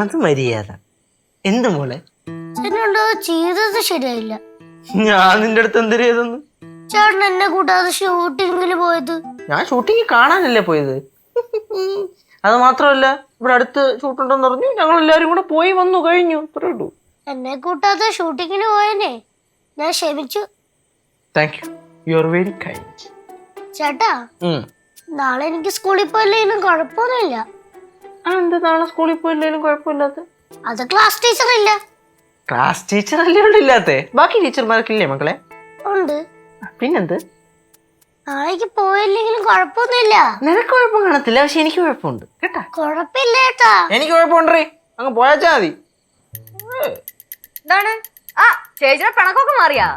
അത് മര്യാദ. എന്ത് മോളെ? ചേട്ടനുണ്ടോ? ചെയ്തത് ശരിയായില്ല. ഞാൻ നിന്റെ അടുത്ത് എന്തിനു ചെയ്തെന്ന്? ചേട്ടൻ എന്നെ കൂട്ടാതെ ഷൂട്ടിങ്ങിന് പോയത്. ഞാൻ ഷൂട്ടിങ് കാണാനല്ലേ പോയത്? അത് മാത്രമല്ല ഇവിടെ അടുത്ത് ഷൂട്ടുണ്ടെന്ന് പറഞ്ഞു ഞങ്ങൾ എല്ലാവരും കൂടെ പോയി വന്നു കഴിഞ്ഞു. അത്രേ ഉള്ളൂ. എന്നെ കൂട്ടാതെ ഷൂട്ടിങ്ങിന് പോയനെ. ഞാൻ ക്ഷമിച്ചു. Thank you you are very kind ചേട്ടാ നാളെ എനിക്ക് സ്കൂളിൽ പോയില്ലെങ്കിലും കുഴപ്പമൊന്നുമില്ല. ആ നാളെ സ്കൂളിൽ പോയില്ലേലും കുഴപ്പമില്ലാത്ത? അത് ക്ലാസ് ടീച്ചർ ഇല്ല. ക്ലാസ് ടീച്ചർ അല്ലേ ഇല്ലാത്തെ? ബാക്കി ടീച്ചർമാർക്കില്ലേ മക്കളെ? ഉണ്ട്. പിന്നെന്ത്? നാളേക്ക് പോയില്ലെങ്കിലും കുഴപ്പമൊന്നുമില്ല. നിനക്ക് കുഴപ്പം കാണത്തില്ല പക്ഷെ എനിക്ക് കുഴപ്പമുണ്ട്. കേട്ടാ? കുഴപ്പമില്ല കേട്ടാ എനിക്ക് കുഴപ്പമുണ്ടേ അങ്ങ് പോയാച്ചാ മതി. എന്താണ്? ആ ചേച്ചിയുടെ പിണക്കൊക്കെ മാറിയാ?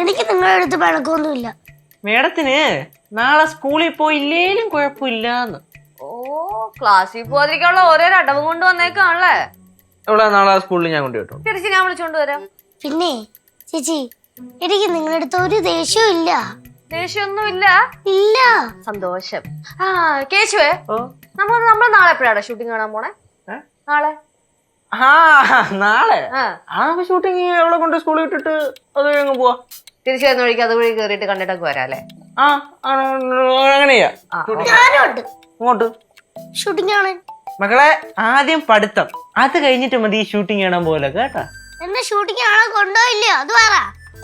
എനിക്ക് നിങ്ങളുടെ അടുത്ത് പിണക്കൊന്നുമില്ല മേഡത്തിന് നാളെ സ്കൂളിൽ പോയില്ലേലും കുഴപ്പമില്ലാന്ന്. ക്ലാസ്സിൽ പോകാതിരിക്കാനുള്ള ഓരോ അടവും കൊണ്ട് വന്നേക്കാണല്ലേ? ഇവിടെ നാളെ സ്കൂളിൽ ഞാൻ കൊണ്ടുപോയിട്ടു തിരിച്ച് ഞാൻ വിളിച്ചോണ്ട് വരാം. പിന്നെ ചേച്ചി എനിക്ക് നിങ്ങളുടെ അടുത്ത് ഒരു ദേഷ്യവും ഇല്ല? ദേഷ്യമൊന്നും ഇല്ല. ഇല്ല സന്തോഷം. ആ കേശുവേ നമ്മൾ നമ്മൾ നാളെ എപ്പോഴാണ് ഷൂട്ടിംഗ് കാണാൻ പോണേ? നാളെ? ആ നാളെ? ആ. ആ അവളെ കൊണ്ട് സ്കൂളിൽ വിട്ടിട്ട് അത് അങ്ങ് പോവാ. തിരിച്ചു വരുന്ന വഴിക്ക് അതുവഴി കയറിയിട്ട് കണ്ടിട്ടൊക്കെ വരാം അല്ലേ? ആ അങ്ങനെയാ. ഇങ്ങോട്ട്. ഷൂട്ടിംഗ് ആണ് മക്കളെ ആദ്യം പഠിത്തം. അത് കഴിഞ്ഞിട്ട് മതി ഈ ഷൂട്ടിങ് കാണാൻ പോലെ കേട്ടോ? എന്നാ ഷൂട്ടിംഗ് ആണോ കൊണ്ടുപോയില്ല? അത് പറ.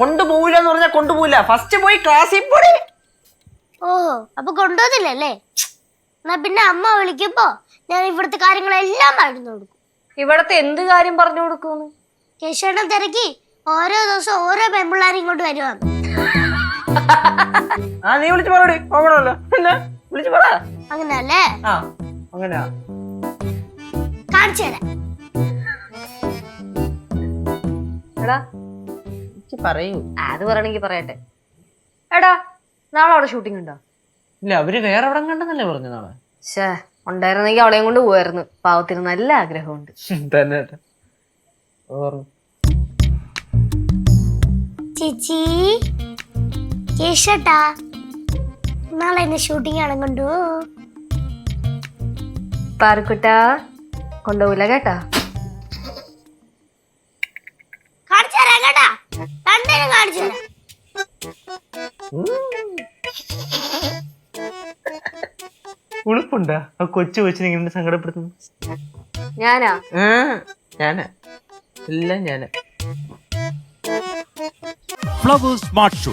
കൊണ്ടുപോവില്ല എന്ന് പറഞ്ഞാൽ കൊണ്ടുപോവില്ല ഫസ്റ്റ് പോയി ക്ലാസ്സിൽ പോടി. ഓ അപ്പൊ കൊണ്ടുപോകുന്നില്ലല്ലേ എന്നാ പിന്നെ അമ്മ വിളിക്കുമ്പോ ഞാൻ ഇവിടുത്തെ കാര്യങ്ങളെല്ലാം പറഞ്ഞു കൊടുക്കും. ഇവിടത്തെ എന്ത് കാര്യം പറഞ്ഞു കൊടുക്കും കേശവണ്ണൻ തിരക്കി ഓരോ ദിവസം ഓരോ പെമ്പിള്ളാരും ഇങ്ങോട്ട് വരുവാന്ന്. ആ നീ വിളിച്ച് പറയടി നോക്കണമല്ലോ പിന്നെ വിളിച്ച് പറ. അങ്ങനല്ലേ ആ അങ്ങനെയാ. കാണിച്ചു തരാം എടാ വിളിച്ച് പറയൂ. അത് പറയണെങ്കി പറയട്ടെ. എടാ നാളെ അവിടെ ഷൂട്ടിംഗ് ഉണ്ടോ? ഇല്ല അവർ വേറെ എവിടെ കണ്ടെന്നല്ലേ പറഞ്ഞു നാളെ ശേ ഉണ്ടായിരുന്നെങ്കിൽ അവളെയും കൊണ്ട് പോയായിരുന്നു പാവത്തിന് നല്ല ആഗ്രഹമുണ്ട്. തന്നെ ചേച്ചി കേശട്ടാ. നാളെ എന്നെ ഷൂട്ടിംഗ് ആണ് കൊണ്ടു. പാറക്കുട്ട കൊണ്ടുപോകില്ല കേട്ടാ. കാണിച്ചു തരാം കേട്ടാ. രണ്ടിനും കാണിച്ചു. തരാം ഉളുപ്പുണ്ടാ? ആ കൊച്ചു കൊച്ചിനെ ഇങ്ങനെ സങ്കടപ്പെടുത്തുന്നു. ഞാനാ? ഞാന ഞാനാ. എല്ലാം ഞാനാ. Flowers smart show